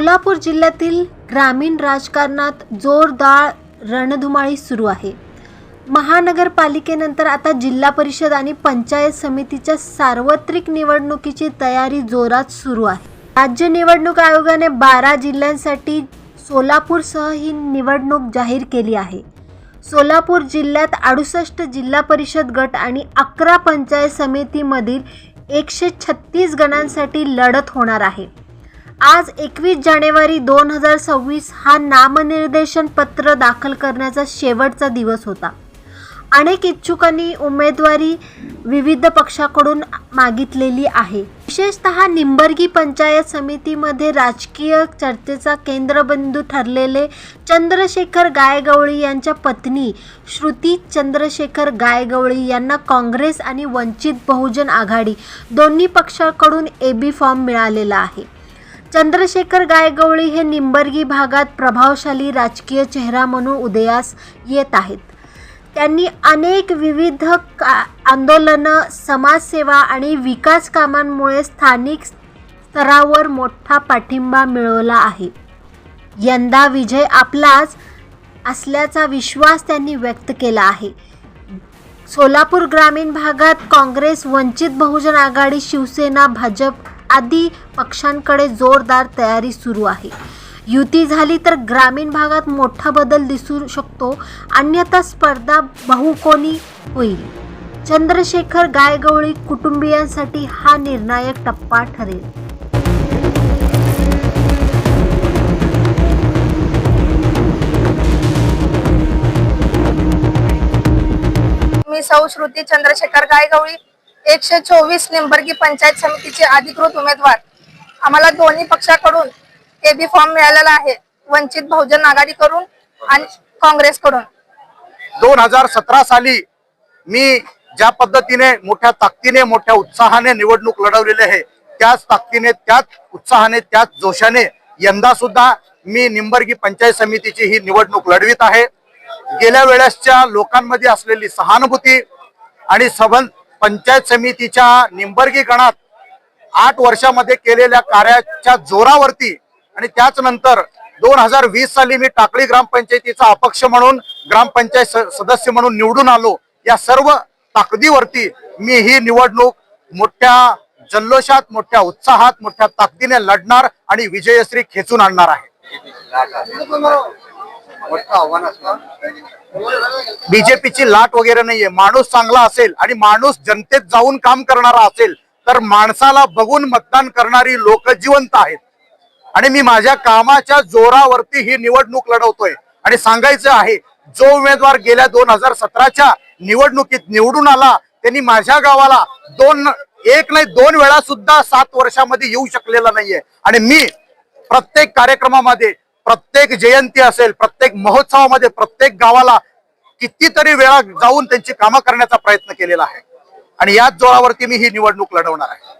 सोलापूर जिल्ह्यातील ग्रामीण राजकारणात जोरदार रणधुमाळी सुरू आहे. महानगरपालिकेनंतर आता जिल्हा परिषद आणि पंचायत समितीच्या सार्वत्रिक निवडणुकीची तयारी जोरात सुरू आहे. राज्य निवडणूक आयोगाने बारा जिल्ह्यांसाठी सोलापूरसह ही निवडणूक जाहीर केली आहे. सोलापूर जिल्ह्यात अडुसष्ट जिल्हा परिषद गट आणि अकरा पंचायत समितीमधील एकशे छत्तीस गणांसाठी लढत होणार आहे. आज एकवीस जानेवारी दोन हजार सव्वीस हा नामनिर्देशन पत्र दाखल करण्याचा शेवटचा दिवस होता. अनेक इच्छुकांनी उमेदवारी विविध पक्षाकडून मागितलेली आहे. विशेषतः निंबर्गी पंचायत समितीमध्ये राजकीय चर्चेचा केंद्रबिंदू ठरलेले चंद्रशेखर गायगवळी यांच्या पत्नी श्रुती चंद्रशेखर गायगवळी यांना काँग्रेस आणि वंचित बहुजन आघाडी दोन्ही पक्षाकडून ए बी फॉर्म मिळालेला आहे. चंद्रशेखर गायगवळी हे निंबर्गी भागात प्रभावशाली राजकीय चेहरा म्हणून उदयास येत आहेत. त्यांनी अनेक विविध का आंदोलनं समाजसेवा आणि विकास कामांमुळे स्थानिक स्तरावर मोठा पाठिंबा मिळवला आहे. यंदा विजय आपलाच असल्याचा विश्वास त्यांनी व्यक्त केला आहे. सोलापूर ग्रामीण भागात काँग्रेस वंचित बहुजन आघाडी शिवसेना भाजप आदी पक्षांकडे जोरदार तयारी सुरू आहे. युती झाली तर ग्रामीण भागात मोठा बदल दिसू शकतो. अन्यथा स्पर्धा बहुकोनी होईल. चंद्रशेखर गायगवळी कुटुंबियांसाठी हा निर्णायक टप्पा ठरेल. मी सौ श्रुती चंद्रशेखर गायगवळी एकशे चोवीस निंबर्गी पंचायत समितीचे अधिकृत उमेदवार. आम्हाला दोन्ही पक्षाकडून एबी फॉर्म मिळालेला आहे. वंचित बहुजन आघाडीकडून आणि काँग्रेसकडून. दोन हजार सतरा साली मी ज्या पद्धतीने मोठ्या ताकदीने मोठ्या उत्साहाने निवडणूक लढवलेली आहे त्याच ताकदीने त्याच उत्साहाने त्याच जोशाने यंदा सुद्धा मी निंबर्गी पंचायत समितीची ही निवडणूक लढवित आहे. गेल्या वेळेसच्या लोकांमध्ये असलेली सहानुभूती आणि सबंध पंचायत समितीच्या निंबर्गी गणात आठ वर्षामध्ये केलेल्या कार्याच्या जोरावरती आणि त्याच नंतर दोन हजार वीस साली मी टाकळी ग्रामपंचायतीचा अपक्ष म्हणून ग्रामपंचायत सदस्य म्हणून निवडून आलो. या सर्व ताकदीवरती मी ही निवडणूक मोठ्या जल्लोषात मोठ्या उत्साहात मोठ्या ताकदीने लढणार आणि विजयश्री खेचून आणणार आहे. बीजेपीची लाट वगैरे नाहीये. माणूस चांगला असेल आणि माणूस जनतेत जाऊन काम करणारा असेल तर माणसाला बघून मतदान करणारी लोक जिवंत आहेत. आणि मी माझ्या कामाच्या जोरावरती ही निवडणूक लढवतोय. आणि सांगायचं आहे जो उमेदवार गेल्या दोन हजार सतराच्या निवडणुकीत निवडून आला त्यांनी माझ्या गावाला दोन एक नाही दोन वेळा सुद्धा सात वर्षामध्ये येऊ शकलेला नाहीये. आणि मी प्रत्येक कार्यक्रमामध्ये प्रत्येक जयंती असेल प्रत्येक महोत्सवामध्ये प्रत्येक गावाला कितीतरी वेळा जाऊन त्यांची कामं करण्याचा प्रयत्न केलेला आहे. आणि याच जोरावरती मी ही निवडणूक लढवणार आहे.